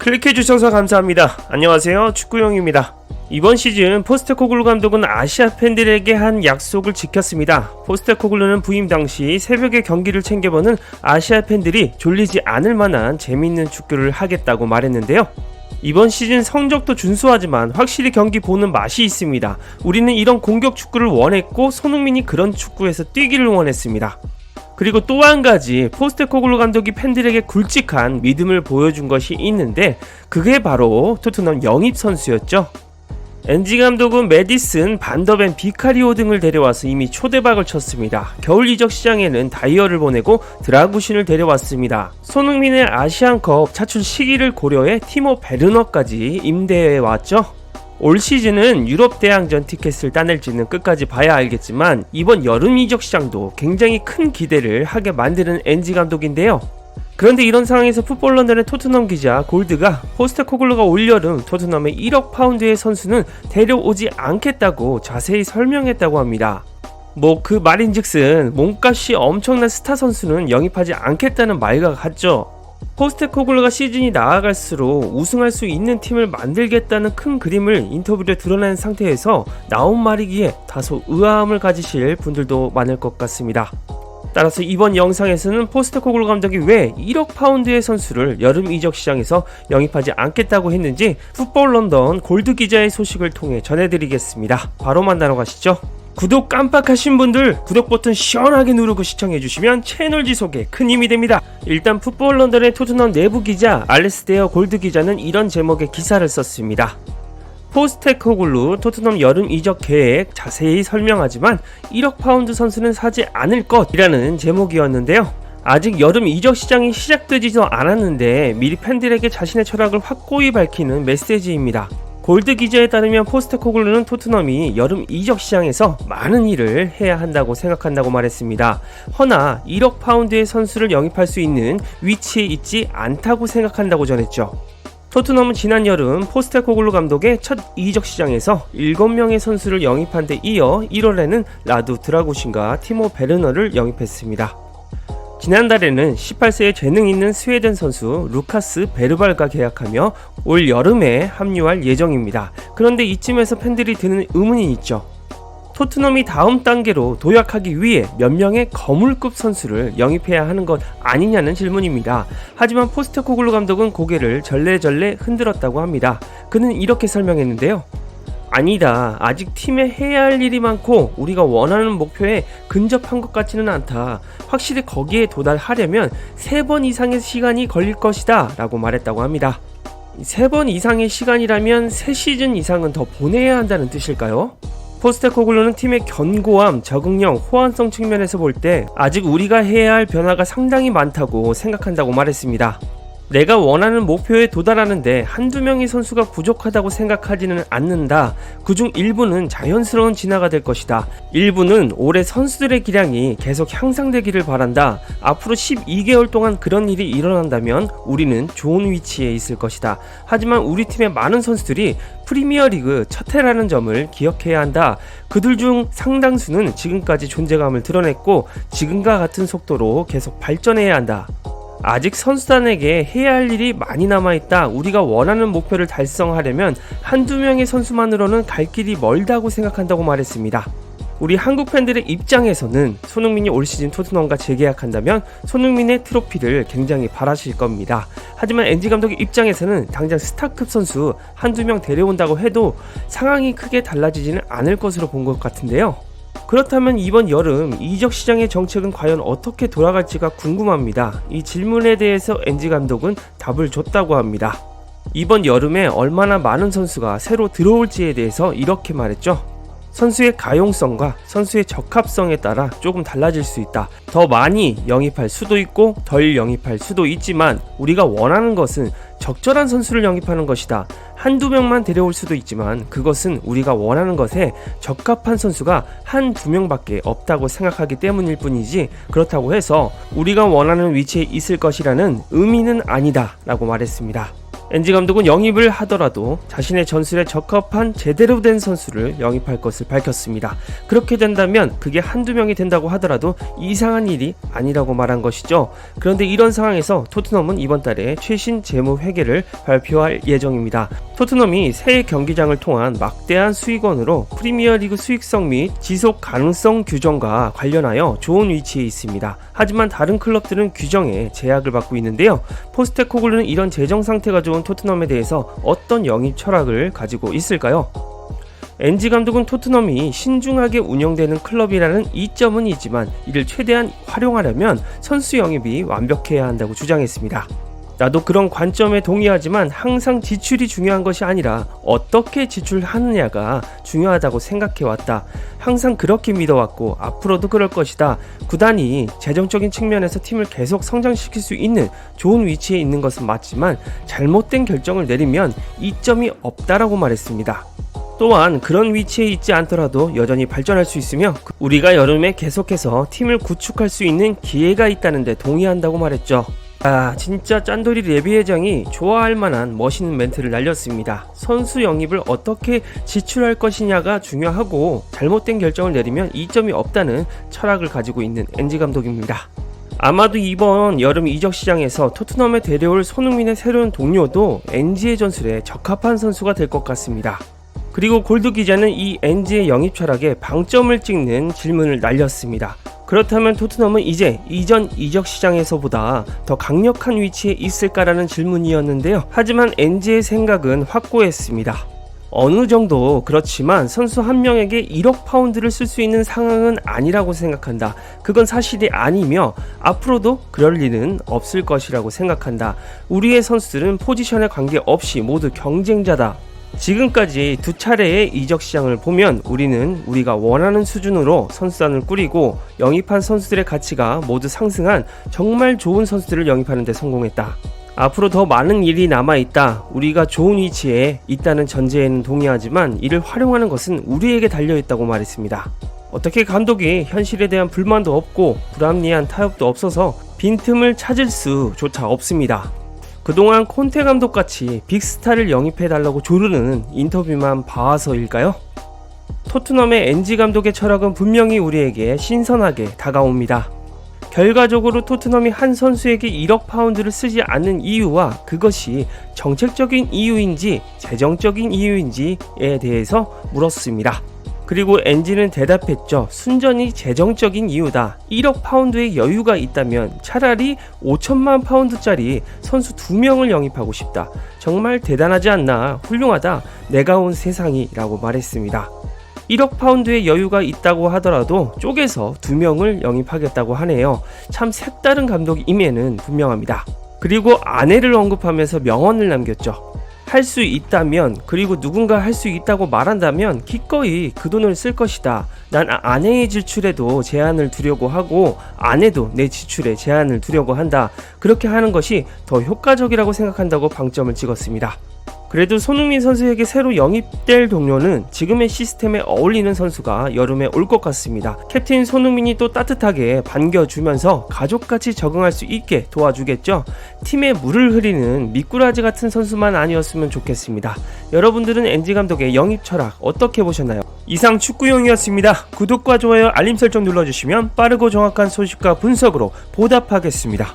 클릭해주셔서 감사합니다. 안녕하세요. 축구용입니다. 이번 시즌 포스테코글루 감독은 아시아 팬들에게 한 약속을 지켰습니다. 포스테코글루는 부임 당시 새벽에 경기를 챙겨보는 아시아 팬들이 졸리지 않을 만한 재밌는 축구를 하겠다고 말했는데요. 이번 시즌 성적도 준수하지만 확실히 경기 보는 맛이 있습니다. 우리는 이런 공격 축구를 원했고 손흥민이 그런 축구에서 뛰기를 원했습니다. 그리고 또 한 가지 포스테코글루 감독이 팬들에게 굵직한 믿음을 보여준 것이 있는데 그게 바로 토트넘 영입 선수였죠. 엔지 감독은 메디슨, 반더벤, 비카리오 등을 데려와서 이미 초대박을 쳤습니다. 겨울 이적 시장에는 다이어를 보내고 드라구신을 데려왔습니다. 손흥민의 아시안컵 차출 시기를 고려해 티모 베르너까지 임대해 왔죠. 올 시즌은 유럽 대항전 티켓을 따낼지는 끝까지 봐야 알겠지만 이번 여름 이적 시장도 굉장히 큰 기대를 하게 만드는 엔지 감독인데요. 그런데 이런 상황에서 풋볼 런던의 토트넘 기자 골드가 포스테코글루가 올여름 토트넘의 1억 파운드의 선수는 데려오지 않겠다고 자세히 설명했다고 합니다. 뭐 그 말인즉슨 몸값이 엄청난 스타 선수는 영입하지 않겠다는 말과 같죠. 포스테코글루가 시즌이 나아갈수록 우승할 수 있는 팀을 만들겠다는 큰 그림을 인터뷰로 드러낸 상태에서 나온 말이기에 다소 의아함을 가지실 분들도 많을 것 같습니다. 따라서 이번 영상에서는 포스테코글루 감독이 왜 1억 파운드의 선수를 여름 이적 시장에서 영입하지 않겠다고 했는지 풋볼 런던 골드 기자의 소식을 통해 전해드리겠습니다. 바로 만나러 가시죠. 구독 깜빡하신 분들 구독 버튼 시원하게 누르고 시청해주시면 채널 지속에 큰 힘이 됩니다. 일단 풋볼 런던의 토트넘 내부 기자 알레스데어 골드 기자는 이런 제목의 기사를 썼습니다. 포스테코글루 토트넘 여름 이적 계획 자세히 설명하지만 1억 파운드 선수는 사지 않을 것이라는 제목이었는데요. 아직 여름 이적 시장이 시작되지도 않았는데 미리 팬들에게 자신의 철학을 확고히 밝히는 메시지입니다. 골드 기자에 따르면 포스테코글루는 토트넘이 여름 이적 시장에서 많은 일을 해야 한다고 생각한다고 말했습니다. 허나 1억 파운드의 선수를 영입할 수 있는 위치에 있지 않다고 생각한다고 전했죠. 토트넘은 지난 여름 포스테코글루 감독의 첫 이적 시장에서 7명의 선수를 영입한 데 이어 1월에는 라두 드라구신과 티모 베르너를 영입했습니다. 지난달에는 18세의 재능 있는 스웨덴 선수 루카스 베르발과 계약하며 올 여름에 합류할 예정입니다. 그런데 이쯤에서 팬들이 드는 의문이 있죠. 토트넘이 다음 단계로 도약하기 위해 몇 명의 거물급 선수를 영입해야 하는 것 아니냐는 질문입니다. 하지만 포스테코글루 감독은 고개를 절레절레 흔들었다고 합니다. 그는 이렇게 설명했는데요. 아니다. 아직 팀에 해야 할 일이 많고 우리가 원하는 목표에 근접한 것 같지는 않다. 확실히 거기에 도달하려면 세번 이상의 시간이 걸릴 것이다. 라고 말했다고 합니다. 세번 이상의 시간이라면 세 시즌 이상은 더 보내야 한다는 뜻일까요? 포스테코글루는 팀의 견고함, 적응력, 호환성 측면에서 볼 때 아직 우리가 해야 할 변화가 상당히 많다고 생각한다고 말했습니다. 내가 원하는 목표에 도달하는데 한두 명의 선수가 부족하다고 생각하지는 않는다. 그중 일부는 자연스러운 진화가 될 것이다. 일부는 올해 선수들의 기량이 계속 향상되기를 바란다. 앞으로 12개월 동안 그런 일이 일어난다면 우리는 좋은 위치에 있을 것이다. 하지만 우리 팀의 많은 선수들이 프리미어리그 첫 해라는 점을 기억해야 한다. 그들 중 상당수는 지금까지 존재감을 드러냈고 지금과 같은 속도로 계속 발전해야 한다. 아직 선수단에게 해야 할 일이 많이 남아있다. 우리가 원하는 목표를 달성하려면 한두 명의 선수만으로는 갈 길이 멀다고 생각한다고 말했습니다. 우리 한국 팬들의 입장에서는 손흥민이 올 시즌 토트넘과 재계약한다면 손흥민의 트로피를 굉장히 바라실 겁니다. 하지만 엔지 감독의 입장에서는 당장 스타급 선수 한두 명 데려온다고 해도 상황이 크게 달라지지는 않을 것으로 본 것 같은데요. 그렇다면 이번 여름 이적 시장의 정책은 과연 어떻게 돌아갈지가 궁금합니다. 이 질문에 대해서 엔지 감독은 답을 줬다고 합니다. 이번 여름에 얼마나 많은 선수가 새로 들어올지에 대해서 이렇게 말했죠. 선수의 가용성과 선수의 적합성에 따라 조금 달라질 수 있다. 더 많이 영입할 수도 있고 덜 영입할 수도 있지만 우리가 원하는 것은 적절한 선수를 영입하는 것이다. 한두 명만 데려올 수도 있지만 그것은 우리가 원하는 것에 적합한 선수가 한두 명밖에 없다고 생각하기 때문일 뿐이지 그렇다고 해서 우리가 원하는 위치에 있을 것이라는 의미는 아니다 라고 말했습니다. 엔지 감독은 영입을 하더라도 자신의 전술에 적합한 제대로 된 선수를 영입할 것을 밝혔습니다. 그렇게 된다면 그게 한두 명이 된다고 하더라도 이상한 일이 아니라고 말한 것이죠. 그런데 이런 상황에서 토트넘은 이번 달에 최신 재무 회계를 발표할 예정입니다. 토트넘이 새 경기장을 통한 막대한 수익원으로 프리미어리그 수익성 및 지속 가능성 규정과 관련하여 좋은 위치에 있습니다. 하지만 다른 클럽들은 규정에 제약을 받고 있는데요. 포스테코글루는 이런 재정 상태가 좋은 토트넘에 대해서 어떤 영입 철학을 가지고 있을까요? 엔지 감독은 토트넘이 신중하게 운영되는 클럽이라는 이점은 있지만 이를 최대한 활용하려면 선수 영입이 완벽해야 한다고 주장했습니다. 나도 그런 관점에 동의하지만 항상 지출이 중요한 것이 아니라 어떻게 지출하느냐가 중요하다고 생각해왔다. 항상 그렇게 믿어왔고 앞으로도 그럴 것이다. 구단이 재정적인 측면에서 팀을 계속 성장시킬 수 있는 좋은 위치에 있는 것은 맞지만 잘못된 결정을 내리면 이점이 없다라고 말했습니다. 또한 그런 위치에 있지 않더라도 여전히 발전할 수 있으며 우리가 여름에 계속해서 팀을 구축할 수 있는 기회가 있다는데 동의한다고 말했죠. 아, 진짜 짠돌이 레비 회장이 좋아할 만한 멋있는 멘트를 날렸습니다. 선수 영입을 어떻게 지출할 것이냐가 중요하고 잘못된 결정을 내리면 이점이 없다는 철학을 가지고 있는 엔지 감독입니다. 아마도 이번 여름 이적 시장에서 토트넘에 데려올 손흥민의 새로운 동료도 엔지의 전술에 적합한 선수가 될 것 같습니다. 그리고 골드 기자는 이 엔지의 영입 철학에 방점을 찍는 질문을 날렸습니다. 그렇다면 토트넘은 이제 이전 이적 시장에서보다 더 강력한 위치에 있을까라는 질문이었는데요. 하지만 엔지의 생각은 확고했습니다. 어느 정도 그렇지만 선수 한 명에게 1억 파운드를 쓸 수 있는 상황은 아니라고 생각한다. 그건 사실이 아니며 앞으로도 그럴 리는 없을 것이라고 생각한다. 우리의 선수들은 포지션에 관계없이 모두 경쟁자다. 지금까지 두 차례의 이적 시장을 보면 우리는 우리가 원하는 수준으로 선수단을 꾸리고 영입한 선수들의 가치가 모두 상승한 정말 좋은 선수들을 영입하는 데 성공했다. 앞으로 더 많은 일이 남아 있다. 우리가 좋은 위치에 있다는 전제에는 동의하지만 이를 활용하는 것은 우리에게 달려 있다고 말했습니다. 어떻게 감독이 현실에 대한 불만도 없고 불합리한 타협도 없어서 빈틈을 찾을 수조차 없습니다. 그동안 콘테 감독같이 빅스타를 영입해달라고 조르는 인터뷰만 봐서일까요? 토트넘의 엔지 감독의 철학은 분명히 우리에게 신선하게 다가옵니다. 결과적으로 토트넘이 한 선수에게 1억 파운드를 쓰지 않는 이유와 그것이 정책적인 이유인지 재정적인 이유인지에 대해서 물었습니다. 그리고 엔지는 대답했죠. 순전히 재정적인 이유다. 1억 파운드의 여유가 있다면 차라리 5천만 파운드짜리 선수 2명을 영입하고 싶다. 정말 대단하지 않나? 훌륭하다. 내가 온 세상이 라고 말했습니다. 1억 파운드의 여유가 있다고 하더라도 쪼개서 2명을 영입하겠다고 하네요. 참 색다른 감독임에는 분명합니다. 그리고 아내를 언급하면서 명언을 남겼죠. 할 수 있다면 그리고 누군가 할 수 있다고 말한다면 기꺼이 그 돈을 쓸 것이다. 난 아내의 지출에도 제한을 두려고 하고 아내도 내 지출에 제한을 두려고 한다. 그렇게 하는 것이 더 효과적이라고 생각한다고 방점을 찍었습니다. 그래도 손흥민 선수에게 새로 영입될 동료는 지금의 시스템에 어울리는 선수가 여름에 올 것 같습니다. 캡틴 손흥민이 또 따뜻하게 반겨주면서 가족같이 적응할 수 있게 도와주겠죠. 팀에 물을 흐리는 미꾸라지 같은 선수만 아니었으면 좋겠습니다. 여러분들은 엔지 감독의 영입 철학 어떻게 보셨나요? 이상 축구용이었습니다. 구독과 좋아요, 알림 설정 눌러주시면 빠르고 정확한 소식과 분석으로 보답하겠습니다.